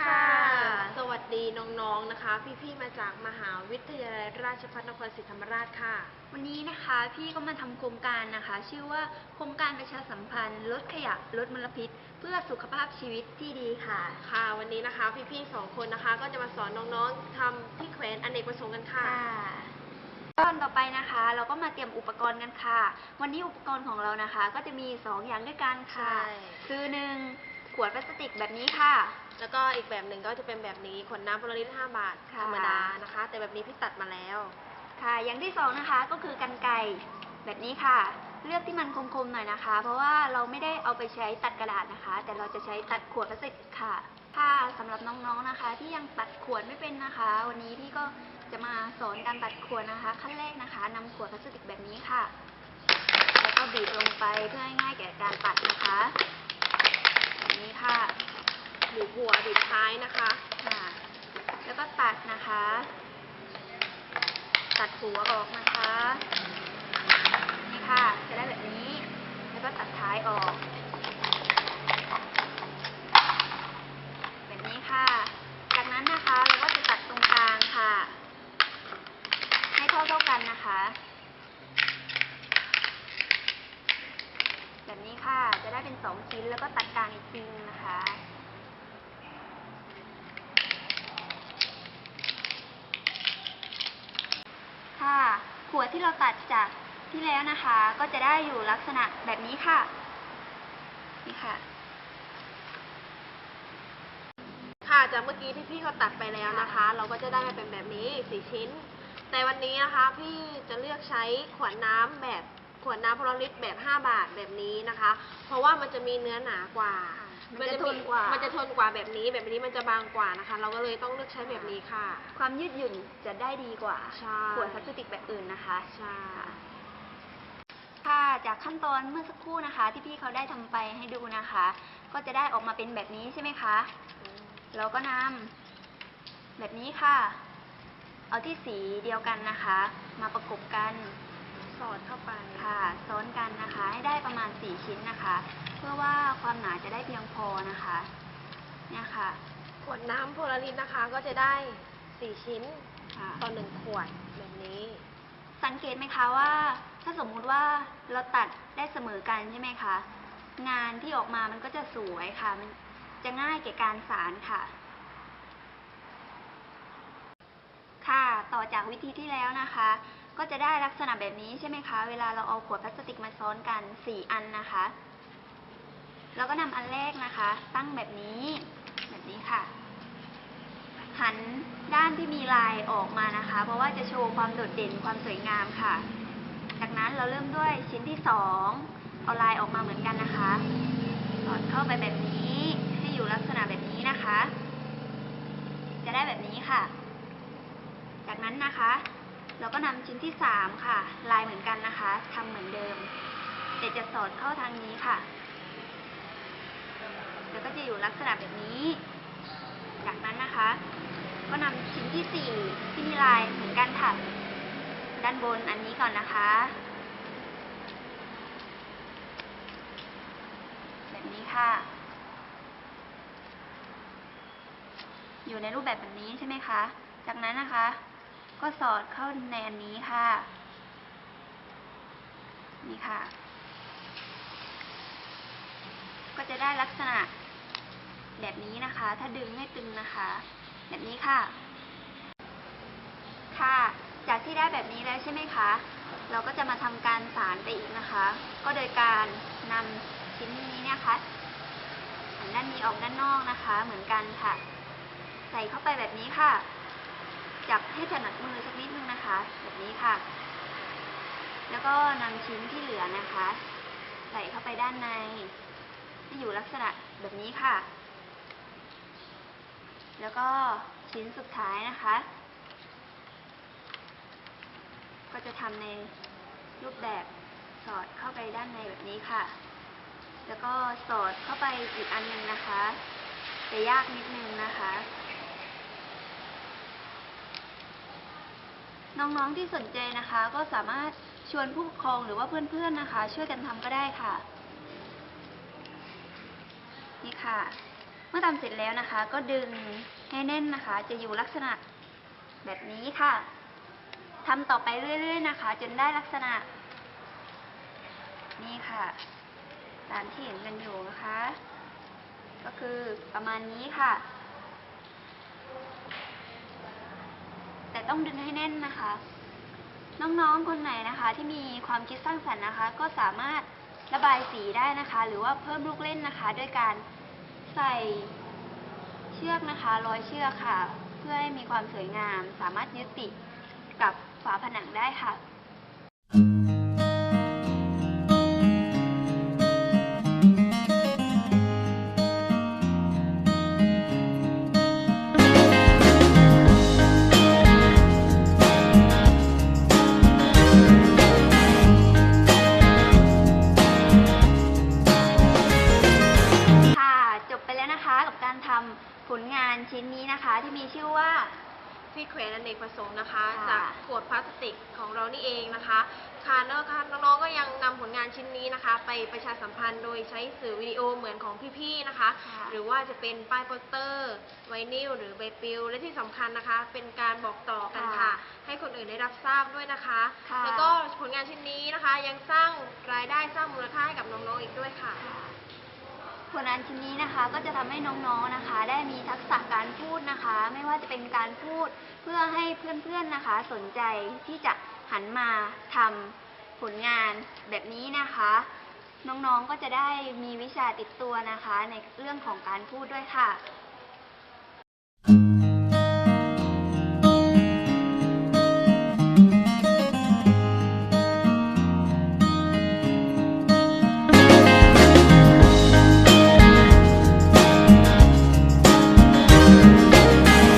ค่ะ สวัสดีน้องๆ นะคะ พี่ๆ มาจากมหาวิทยาลัยราชภัฏนครศรีธรรมราชค่ะ วันนี้นะคะพี่ก็มาทำโครงการนะคะ ชื่อว่าโครงการประชาสัมพันธ์ ลดขยะลดมลพิษ เพื่อสุขภาพชีวิตที่ดีค่ะ ค่ะ วันนี้นะคะพี่ๆสองคนนะคะ ก็จะมาสอนน้องๆทำที่แขวนอเนกประสงค์กันค่ะ ตอนต่อไปนะคะ เราก็มาเตรียมอุปกรณ์กันค่ะ วันนี้อุปกรณ์ของเรานะคะ ก็จะมี 2 อย่างด้วยกันค่ะ ใช่ คือหนึ่งขวดพลาสติกแบบนี้ค่ะ แล้วก็อีกแบบหนึ่งก็จะเป็นแบบนี้ขวดน้ำพลลิตร5บาทค่ะธรรมดานะคะ แต่แบบนี้พี่ตัดมาแล้ว ค่ะ อย่างที่สองนะคะก็คือกันไกรแบบนี้ค่ะ เลือกที่มันคมๆหน่อยนะคะ เพราะว่าเราไม่ได้เอาไปใช้ตัดกระดาษนะคะ แต่เราจะใช้ตัดขวดพลาสติกค่ะ ค่ะสำหรับน้องๆนะคะ ที่ยังตัดขวดไม่เป็นนะคะ วันนี้พี่ก็จะมาสอนการตัดขวดนะคะ ขั้นแรกนะคะนำขวดพลาสติกแบบนี้ค่ะ แล้วก็บีบลงไปเพื่อให้ง่ายแก่การตัดนะคะ แบบนี้ค่ะ บีบหัวบีบท้ายนะคะ ค่ะ แล้วก็ตัดนะคะ ตัดหัวออกนะคะ นี่ค่ะ จะได้แบบนี้ แล้วก็ตัดท้ายออก แบบนี้ค่ะ จากนั้นนะคะเราก็จะตัดตรงกลางค่ะ ให้เท่าเท่าๆกันนะคะ แบบนี้ค่ะ จะได้เป็นสองชิ้นแล้วก็ตัดกลางอีกทีนึงนะคะ ขวดที่เราตัดจากที่แล้วนะคะ ก็จะได้อยู่ลักษณะแบบนี้ค่ะ นี่ค่ะ ค่ะจากเมื่อกี้ที่พี่เขาตัดไปแล้วนะคะ เราก็จะได้มาเป็นแบบนี้สี่ชิ้น แต่วันนี้นะคะ พี่จะเลือกใช้ขวดน้ำแบบขวดน้ำพลลิตแบบ 5 บาทแบบนี้นะคะ เพราะว่ามันจะมีเนื้อหนากว่า มันจะทนกว่ามันจะทนกว่าแบบนี้ แบบนี้มันจะบางกว่านะคะ เราก็เลยต้องเลือกใช้แบบนี้ค่ะ ความยืดหยุ่นจะได้ดีกว่าใช่ขวดพลาสติกแบบอื่นนะคะใช่ค่ะจากขั้นตอนเมื่อสักครู่นะคะ ที่พี่เขาได้ทำไปให้ดูนะคะ ก็จะได้ออกมาเป็นแบบนี้ใช่ไหมคะเราก็นำแบบนี้ค่ะ เอาที่สีเดียวกันนะคะ มาประกบกัน สอดเข้าไป ค่ะซ้อนกันนะคะ ให้ได้ประมาณ 4 ชิ้นนะคะ เพื่อว่าความหนาจะได้เพียงพอนะคะ เนี่ยค่ะ ขวดน้ำโพลาริสนะคะก็จะได้ 4 ชิ้นค่ะ ต่อหนึ่งขวดแบบนี้ สังเกตไหมคะว่า ถ้าสมมุติว่าเราตัดได้เสมอกันใช่ไหมคะ งานที่ออกมามันก็จะสวยค่ะ มันจะง่ายแก่การสารค่ะ ค่ะ ต่อจากวิธีที่แล้วนะคะ ก็จะได้ลักษณะแบบนี้ใช่ไหมคะ เวลาเราเอาขวดพลาสติกมาซ้อนกัน 4 อันนะคะแล้วก็นำอันแรกนะคะ ตั้งแบบนี้ แบบนี้ค่ะ หันด้านที่มีลายออกมานะคะ เพราะว่าจะโชว์ความโดดเด่นความสวยงามค่ะ จากนั้นเราเริ่มด้วยชิ้นที่สองเอาลายออกมาเหมือนกันนะคะสอดเข้าไปแบบนี้ ให้อยู่ลักษณะแบบนี้นะคะ จะได้แบบนี้ค่ะ จากนั้นนะคะ เราก็นำชิ้นที่สามค่ะ ลายเหมือนกันนะคะทำเหมือนเดิม แต่จะสอดเข้าทางนี้ค่ะแล้วก็จะอยู่ลักษณะแบบนี้ จากนั้นนะคะ ก็นำชิ้นที่สี่ที่มีลายเหมือนกันค่ะ ด้านบนอันนี้ก่อนนะคะ แบบนี้ค่ะอยู่ในรูปแบบแบบนี้ใช่ไหมคะ จากนั้นนะคะ ก็สอดเข้าในอันนี้ค่ะ นี่ค่ะ ก็จะได้ลักษณะแบบนี้นะคะ ถ้าดึงให้ตึงนะคะ แบบนี้ค่ะ ค่ะ จากที่ได้แบบนี้แล้วใช่ไหมคะ เราก็จะมาทำการสารไปอีกนะคะ ก็โดยการนำชิ้นนี้เนะคะด้านนี้ออกด้านนอกนะคะ เหมือนกันค่ะ ใส่เข้าไปแบบนี้ค่ะ จับให้ถนัดมือสักนิดนึงนะคะ แบบนี้ค่ะ แล้วก็นำชิ้นที่เหลือนะคะ ใส่เข้าไปด้านในให้อยู่ลักษณะแบบนี้ค่ะ แล้วก็ชิ้นสุดท้ายนะคะ ก็จะทำในรูปแบบสอดเข้าไปด้านในแบบนี้ค่ะ แล้วก็สอดเข้าไปอีกอันหนึ่งนะคะ จะยากนิดนึงนะคะ น้องๆที่สนใจนะคะ ก็สามารถชวนผู้ปกครองหรือว่าเพื่อนๆนะคะ ช่วยกันทำก็ได้ค่ะ นี่ค่ะ เมื่อทำเสร็จแล้วนะคะ ก็ดึงให้แน่นนะคะ จะอยู่ลักษณะแบบนี้ค่ะทำต่อไปเรื่อยๆนะคะ จนได้ลักษณะ นี่ค่ะ ตามที่เห็นกันอยู่นะคะ ก็คือประมาณนี้ค่ะ ต้องดึงให้แน่นนะคะ น้องๆคนไหนนะคะที่มีความคิดสร้างสรรค์นะคะ ก็สามารถระบายสีได้นะคะ หรือว่าเพิ่มลูกเล่นนะคะ ด้วยการใส่เชือกนะคะร้อยเชือกค่ะ เพื่อให้มีความสวยงาม สามารถยึดติดกับฝาผนังได้ค่ะานชิ้นนี้นะคะที่มีชื่อว่า ที่แขวนอเนกประสงค์นะคะ ค่ะจากขวดพลาสติกของเรานี่เองนะคะค่ะนอกจากน้องๆก็ยังนำผลงานชิ้นนี้นะคะ ไปประชาสัมพันธ์โดยใช้สื่อวิดีโอเหมือนของพี่ๆนะคะ ค่ะ หรือว่าจะเป็นป้ายโปสเตอร์ไวนิลหรือใบปลิวและที่สำคัญนะคะ เป็นการบอกต่อกันค่ะ ให้คนอื่นได้รับทราบด้วยนะคะ ค่ะแล้วก็ผลงานชิ้นนี้นะคะยังสร้างรายได้สร้างมูลค่าให้กับน้องๆอีกด้วยค่ะ ผลงานชิ้นนี้นะคะก็จะทำให้น้องๆนะคะ ได้มีทักษะการพูดนะคะ ไม่ว่าจะเป็นการพูดเพื่อให้เพื่อนๆนะคะ สนใจที่จะหันมาทำผลงานแบบนี้นะคะ น้องๆก็จะได้มีวิชาติดตัวนะคะ ในเรื่องของการพูดด้วยค่ะ